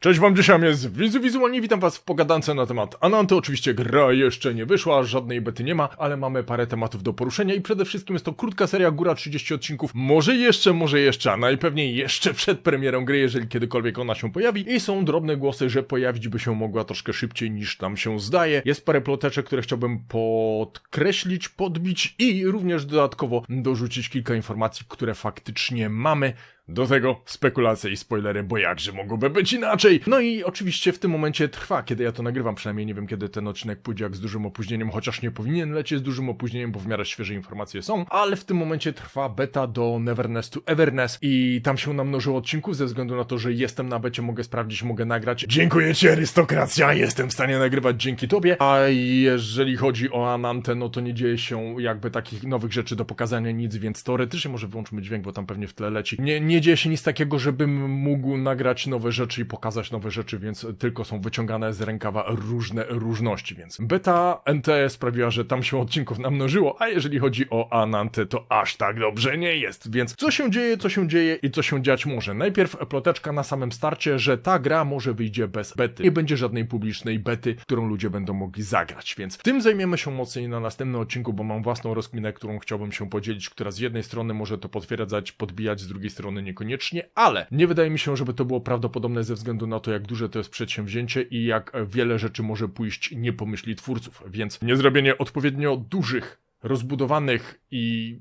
Cześć wam, dzisiaj jest Wizu Wizualnie, witam was w pogadance na temat Ananty. Oczywiście gra jeszcze nie wyszła, żadnej bety nie ma, ale mamy parę tematów do poruszenia i przede wszystkim jest to krótka seria, góra 30 odcinków. Może jeszcze, może jeszcze, a najpewniej jeszcze przed premierą gry, jeżeli kiedykolwiek ona się pojawi. I są drobne głosy, że pojawić by się mogła troszkę szybciej niż nam się zdaje. Jest parę ploteczek, które chciałbym podkreślić, podbić i również dodatkowo dorzucić kilka informacji, które faktycznie mamy. Do tego spekulacje i spoilery, bo jakże mogłoby być inaczej. No i oczywiście w tym momencie trwa, kiedy ja to nagrywam, przynajmniej nie wiem kiedy ten odcinek pójdzie, jak z dużym opóźnieniem, chociaż nie powinien lecieć z dużym opóźnieniem, bo w miarę świeże informacje są, ale w tym momencie trwa beta do Neverness to Everness i tam się namnożyło odcinków ze względu na to, że jestem na becie, mogę sprawdzić, mogę nagrać. Dziękuję ci arystokracja, jestem w stanie nagrywać dzięki tobie, a jeżeli chodzi o Anantę, no to nie dzieje się jakby takich nowych rzeczy do pokazania nic, więc teoretycznie może wyłączmy dźwięk, bo tam pewnie w tle leci. Nie, nie dzieje się nic takiego, żebym mógł nagrać nowe rzeczy i pokazać nowe rzeczy, więc tylko są wyciągane z rękawa różne różności, więc beta NT sprawiła, że tam się odcinków namnożyło, a jeżeli chodzi o Anantę, to aż tak dobrze nie jest, więc co się dzieje, co się dzieje i co się dziać może. Najpierw ploteczka na samym starcie, że ta gra może wyjdzie bez bety. Nie będzie żadnej publicznej bety, którą ludzie będą mogli zagrać, więc tym zajmiemy się mocniej na następnym odcinku, bo mam własną rozkminę, którą chciałbym się podzielić, która z jednej strony może to potwierdzać, podbijać, z drugiej strony niekoniecznie, ale nie wydaje mi się, żeby to było prawdopodobne ze względu na to, jak duże to jest przedsięwzięcie i jak wiele rzeczy może pójść nie po myśli twórców, więc niezrobienie odpowiednio dużych, rozbudowanych i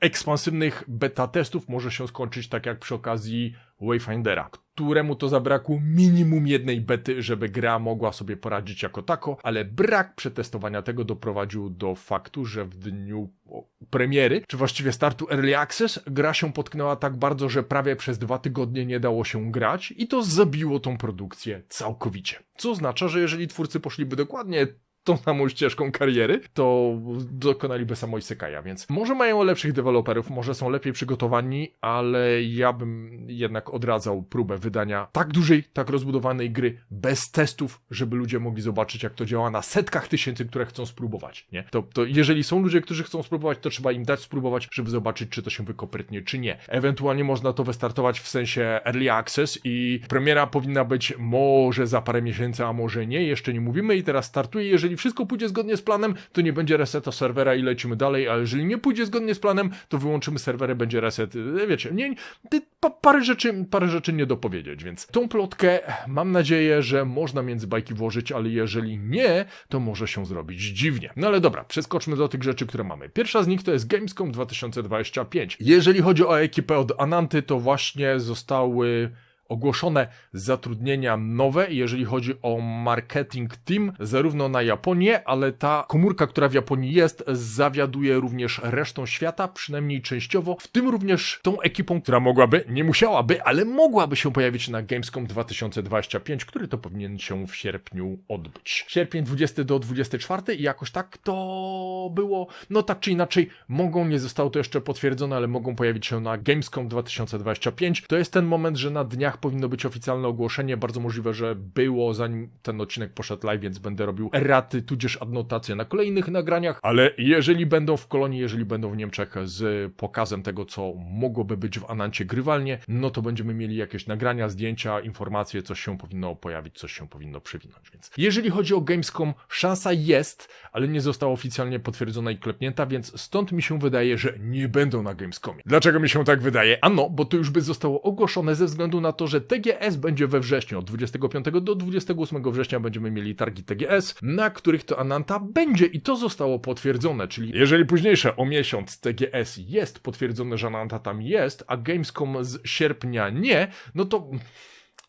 ekspansywnych beta testów może się skończyć tak jak przy okazji Wayfindera, któremu to zabrakło minimum jednej bety, żeby gra mogła sobie poradzić jako tako, ale brak przetestowania tego doprowadził do faktu, że w dniu premiery, czy właściwie startu Early Access, gra się potknęła tak bardzo, że prawie przez dwa tygodnie nie dało się grać i to zabiło tą produkcję całkowicie. Co oznacza, że jeżeli twórcy poszliby dokładnie tą samą ścieżką kariery, to dokonaliby samo Isekaja, więc może mają lepszych deweloperów, może są lepiej przygotowani, ale ja bym jednak odradzał próbę wydania tak dużej, tak rozbudowanej gry bez testów, żeby ludzie mogli zobaczyć, jak to działa na setkach tysięcy, które chcą spróbować, nie? To, to jeżeli są ludzie, którzy chcą spróbować, to trzeba im dać spróbować, żeby zobaczyć, czy to się wykoprytnie, czy nie. Ewentualnie można to wystartować w sensie Early Access i premiera powinna być może za parę miesięcy, a może nie, jeszcze nie mówimy i teraz startuje, jeżeli wszystko pójdzie zgodnie z planem, to nie będzie reseta serwera i lecimy dalej, a jeżeli nie pójdzie zgodnie z planem, to wyłączymy serwery, będzie reset, e, wiecie, nie, pa, parę rzeczy, parę rzeczy nie dopowiedzieć, więc tą plotkę mam nadzieję, że można między bajki włożyć, ale jeżeli nie, to może się zrobić dziwnie. No ale dobra, przeskoczmy do tych rzeczy, które mamy. Pierwsza z nich to jest Gamescom 2025. Jeżeli chodzi o ekipę od Ananty, to właśnie zostały ogłoszone zatrudnienia nowe, jeżeli chodzi o marketing team, zarówno na Japonię, ale ta komórka, która w Japonii jest, zawiaduje również resztą świata, przynajmniej częściowo, w tym również tą ekipą, która mogłaby, nie musiałaby, ale mogłaby się pojawić na Gamescom 2025, który to powinien się w sierpniu odbyć. Sierpień 20 do 24 i jakoś tak to było, no tak czy inaczej, mogą, nie zostało to jeszcze potwierdzone, ale mogą pojawić się na Gamescom 2025. To jest ten moment, że na dniach powinno być oficjalne ogłoszenie. Bardzo możliwe, że było zanim ten odcinek poszedł live, więc będę robił raty, tudzież adnotacje na kolejnych nagraniach. Ale jeżeli będą w kolonii, jeżeli będą w Niemczech z pokazem tego, co mogłoby być w Anancie grywalnie, no to będziemy mieli jakieś nagrania, zdjęcia, informacje, coś się powinno pojawić, coś się powinno przewinąć. Więc jeżeli chodzi o Gamescom, szansa jest, ale nie została oficjalnie potwierdzona i klepnięta, więc stąd mi się wydaje, że nie będą na Gamescomie. Dlaczego mi się tak wydaje? Ano, bo to już by zostało ogłoszone ze względu na to, że TGS będzie we wrześniu. Od 25 do 28 września będziemy mieli targi TGS, na których to Ananta będzie i to zostało potwierdzone, czyli jeżeli późniejsze o miesiąc TGS jest potwierdzone, że Ananta tam jest, a Gamescom z sierpnia nie, no to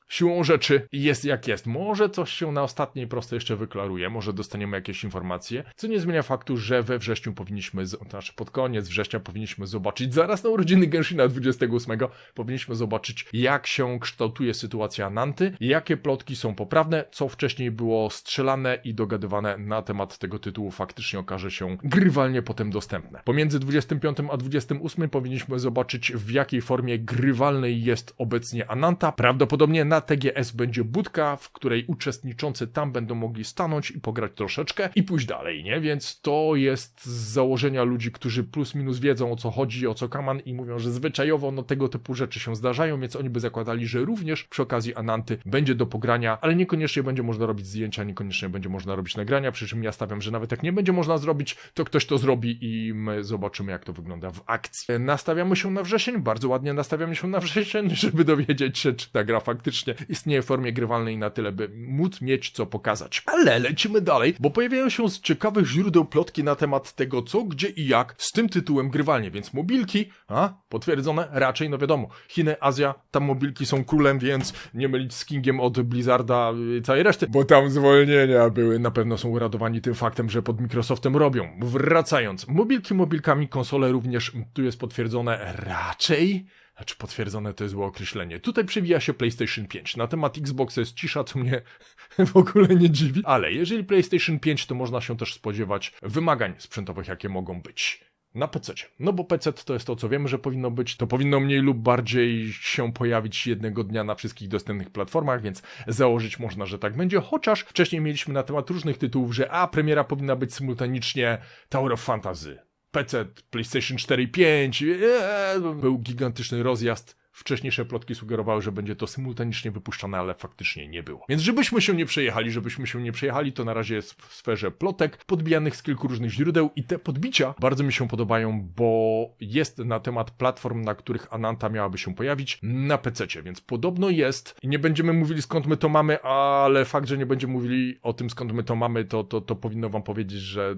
siłą rzeczy jest jak jest. Może coś się na ostatniej prostej jeszcze wyklaruje, może dostaniemy jakieś informacje, co nie zmienia faktu, że we wrześniu powinniśmy, z- znaczy pod koniec września powinniśmy zobaczyć, zaraz na urodziny Genshina 28, powinniśmy zobaczyć jak się kształtuje sytuacja Nanty, jakie plotki są poprawne, co wcześniej było strzelane i dogadywane na temat tego tytułu faktycznie okaże się grywalnie potem dostępne. Pomiędzy 25 a 28 powinniśmy zobaczyć w jakiej formie grywalnej jest obecnie Ananta, prawdopodobnie na Na TGS będzie budka, w której uczestniczący tam będą mogli stanąć i pograć troszeczkę i pójść dalej, nie? Więc to jest z założenia ludzi, którzy plus minus wiedzą o co chodzi, o co kaman i mówią, że zwyczajowo no tego typu rzeczy się zdarzają, więc oni by zakładali, że również przy okazji Ananty będzie do pogrania, ale niekoniecznie będzie można robić zdjęcia, niekoniecznie będzie można robić nagrania, przy czym ja stawiam, że nawet jak nie będzie można zrobić, to ktoś to zrobi i my zobaczymy jak to wygląda w akcji. Nastawiamy się na wrzesień, bardzo ładnie nastawiamy się na wrzesień, żeby dowiedzieć się, czy ta gra faktycznie istnieje w formie grywalnej na tyle, by móc mieć co pokazać. Ale lecimy dalej, bo pojawiają się z ciekawych źródeł plotki na temat tego, co, gdzie i jak z tym tytułem grywalnie, więc mobilki, a potwierdzone, raczej no wiadomo, Chiny, Azja, tam mobilki są królem, więc nie mylić z Kingiem od Blizzarda y, całej reszty, bo tam zwolnienia były, na pewno są uradowani tym faktem, że pod Microsoftem robią. Wracając, mobilki mobilkami, konsole również, tu jest potwierdzone raczej znaczy potwierdzone to jest złe określenie. Tutaj przewija się PlayStation 5. Na temat Xboxa jest cisza, co mnie w ogóle nie dziwi. Ale jeżeli PlayStation 5, to można się też spodziewać wymagań sprzętowych, jakie mogą być na PC. No bo PC to jest to, co wiemy, że powinno być. To powinno mniej lub bardziej się pojawić jednego dnia na wszystkich dostępnych platformach, więc założyć można, że tak będzie. Chociaż wcześniej mieliśmy na temat różnych tytułów, że a premiera powinna być symultanicznie Tower of Fantasy. PC, PlayStation 4 i 5, eee, był gigantyczny rozjazd. Wcześniejsze plotki sugerowały, że będzie to symultanicznie wypuszczane, ale faktycznie nie było. Więc żebyśmy się nie przejechali, żebyśmy się nie przejechali, to na razie jest w sferze plotek, podbijanych z kilku różnych źródeł i te podbicia bardzo mi się podobają, bo jest na temat platform, na których Ananta miałaby się pojawić na PC, więc podobno jest i nie będziemy mówili skąd my to mamy, ale fakt, że nie będziemy mówili o tym skąd my to mamy, to, to, to powinno wam powiedzieć, że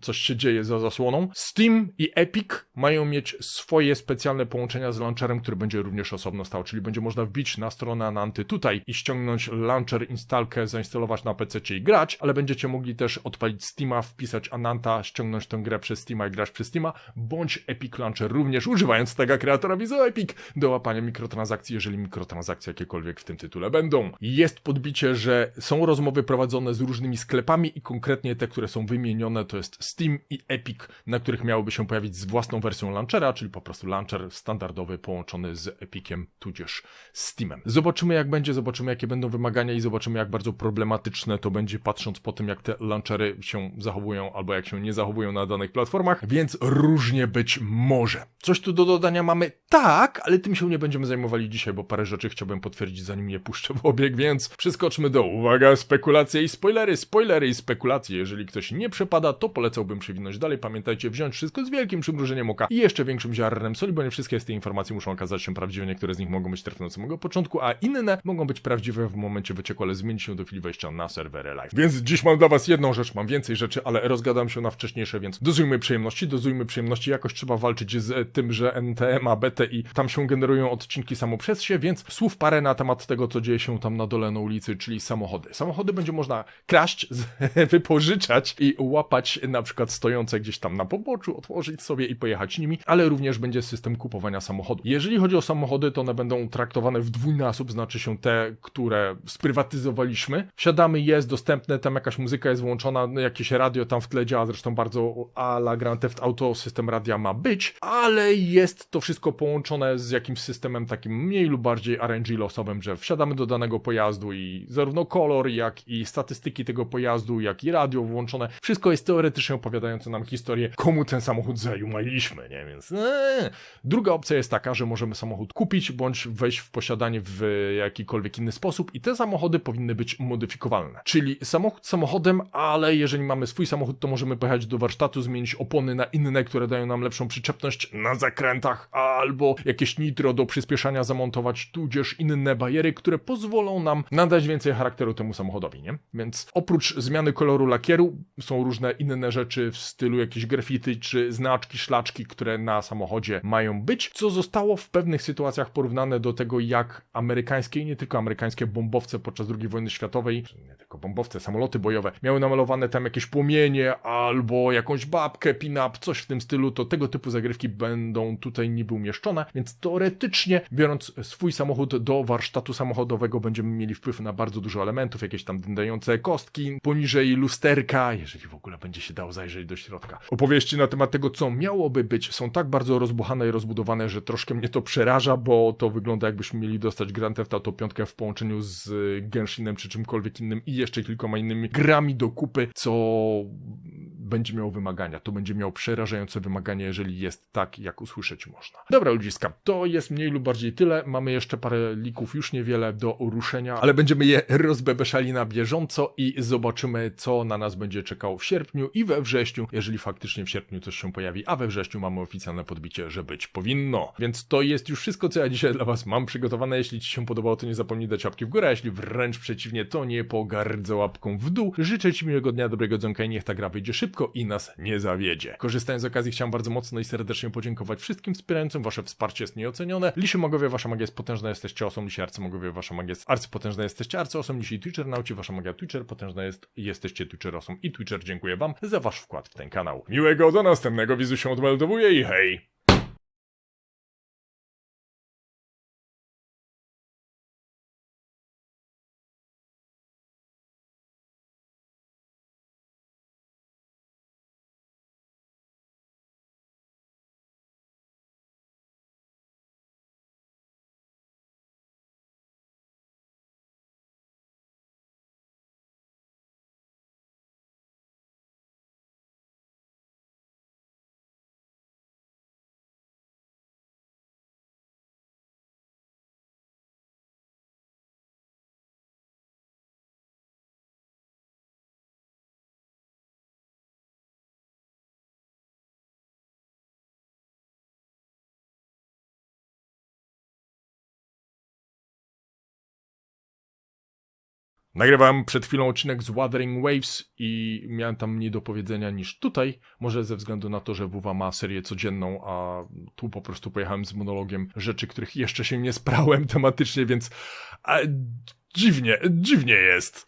coś się dzieje za zasłoną. Steam i Epic mają mieć swoje specjalne połączenia z launcherem, który będzie również osobno stał, czyli będzie można wbić na stronę Ananty tutaj i ściągnąć launcher, instalkę, zainstalować na PC i grać, ale będziecie mogli też odpalić Steama, wpisać Ananta, ściągnąć tę grę przez Steama i grać przez Steama, bądź Epic Launcher również używając tego kreatora Visual Epic do łapania mikrotransakcji, jeżeli mikrotransakcje jakiekolwiek w tym tytule będą. Jest podbicie, że są rozmowy prowadzone z różnymi sklepami i konkretnie te, które są wymienione to jest Steam i Epic, na których miałoby się pojawić z własną wersją launchera, czyli po prostu launcher standardowy połączony z Epiciem, tudzież Steamem. Zobaczymy jak będzie, zobaczymy jakie będą wymagania i zobaczymy jak bardzo problematyczne to będzie patrząc po tym jak te launchery się zachowują albo jak się nie zachowują na danych platformach, więc różnie być może. Coś tu do dodania mamy? Tak, ale tym się nie będziemy zajmowali dzisiaj, bo parę rzeczy chciałbym potwierdzić zanim je puszczę w obieg, więc przeskoczmy do uwaga, spekulacje i spoilery, spoilery i spekulacje. Jeżeli ktoś nie przepada, to polecałbym przewinąć dalej. Pamiętajcie, wziąć wszystko z wielkim przymrużeniem oka i jeszcze większym ziarnem soli, bo nie wszystkie z tych informacji muszą okazać się prawdziwe, niektóre z nich mogą być trafne od samego początku, a inne mogą być prawdziwe w momencie wycieku, ale zmienić się do chwili wejścia na serwery live. Więc dziś mam dla was jedną rzecz, mam więcej rzeczy, ale rozgadam się na wcześniejsze, więc dozujmy przyjemności, dozujmy przyjemności, jakoś trzeba walczyć z tym, że NTM ma betę i tam się generują odcinki samo przez się, więc słów parę na temat tego, co dzieje się tam na dole na ulicy, czyli samochody. Samochody będzie można kraść, wypożyczać i łapać na przykład stojące gdzieś tam na poboczu, otworzyć sobie i pojechać nimi, ale również będzie system kupowania samochodu. Jeżeli chodzi o samochody, to one będą traktowane w dwójnasób, znaczy się te, które sprywatyzowaliśmy. Wsiadamy, jest dostępne, tam jakaś muzyka jest włączona, no jakieś radio tam w tle działa, zresztą bardzo a la Grand Theft Auto system radia ma być, ale jest to wszystko połączone z jakimś systemem takim mniej lub bardziej RNG losowym, że wsiadamy do danego pojazdu i zarówno kolor, jak i statystyki tego pojazdu, jak i radio włączone, wszystko jest teoretycznie opowiadające nam historię, komu ten samochód zajumaliśmy, nie? Więc eee. druga opcja jest taka, że możemy samochód kupić, bądź wejść w posiadanie w jakikolwiek inny sposób i te samochody powinny być modyfikowalne. Czyli samochód samochodem, ale jeżeli mamy swój samochód, to możemy pojechać do warsztatu, zmienić opony na inne, które dają nam lepszą przyczepność na zakrętach, albo jakieś nitro do przyspieszania zamontować, tudzież inne bariery, które pozwolą nam nadać więcej charakteru temu samochodowi, nie? Więc oprócz zmiany koloru lakieru są różne inne rzeczy w stylu jakieś graffiti czy znaczki, szlaczki, które na samochodzie mają być, co zostało w pewnych sytuacjach porównane do tego, jak amerykańskie i nie tylko amerykańskie bombowce podczas II wojny światowej, nie tylko bombowce, samoloty bojowe, miały namalowane tam jakieś płomienie albo jakąś babkę, pin-up, coś w tym stylu, to tego typu zagrywki będą tutaj niby umieszczone. więc teoretycznie biorąc swój samochód do warsztatu samochodowego będziemy mieli wpływ na bardzo dużo elementów, jakieś tam dędające kostki, poniżej lusterka, jeżeli w ogóle będzie się dało zajrzeć do środka. Opowieści na temat tego, co miałoby być, są tak bardzo rozbuchane i rozbudowane, że troszkę mnie to przeraża, bo to wygląda jakbyśmy mieli dostać Grand Theft Auto 5 w połączeniu z Genshinem czy czymkolwiek innym i jeszcze kilkoma innymi grami do kupy, co będzie miało wymagania. To będzie miało przerażające wymagania, jeżeli jest tak, jak usłyszeć można. Dobra, ludziska, to jest mniej lub bardziej tyle. Mamy jeszcze parę lików, już niewiele do ruszenia, ale będziemy je rozbebeszali na bieżąco i zobaczymy, co na nas będzie czekało w sierpniu i we wrześniu, jeżeli faktycznie w sierpniu coś się pojawi, a we wrześniu mamy oficjalne podbicie, że być powinno. Więc to jest już wszystko, co ja dzisiaj dla Was mam przygotowane. Jeśli Ci się podobało, to nie zapomnij dać łapki w górę, a jeśli wręcz przeciwnie, to nie pogardzę łapką w dół. Życzę Ci miłego dnia, dobrego dzonka i niech ta gra wyjdzie szybko i nas nie zawiedzie. Korzystając z okazji, chciałem bardzo mocno i serdecznie podziękować wszystkim wspierającym. Wasze wsparcie jest nieocenione. Liszy Mogowie, Wasza magia jest potężna, jesteście osą. Lisi Arcymogowie, Wasza magia jest arcypotężna, jesteście arcyosom. Lisi Twitcher, nauci Wasza magia Twitcher, potężna jest, jesteście Twitcherosą i Twitcher dziękuję Wam za Wasz wkład w ten kanał. Miłego do następnego, wizu się odmeldowuję i hej! Nagrywałem przed chwilą odcinek z Wuthering Waves i miałem tam mniej do powiedzenia niż tutaj. Może ze względu na to, że WUWA ma serię codzienną, a tu po prostu pojechałem z monologiem rzeczy, których jeszcze się nie sprałem tematycznie, więc a, dziwnie, dziwnie jest.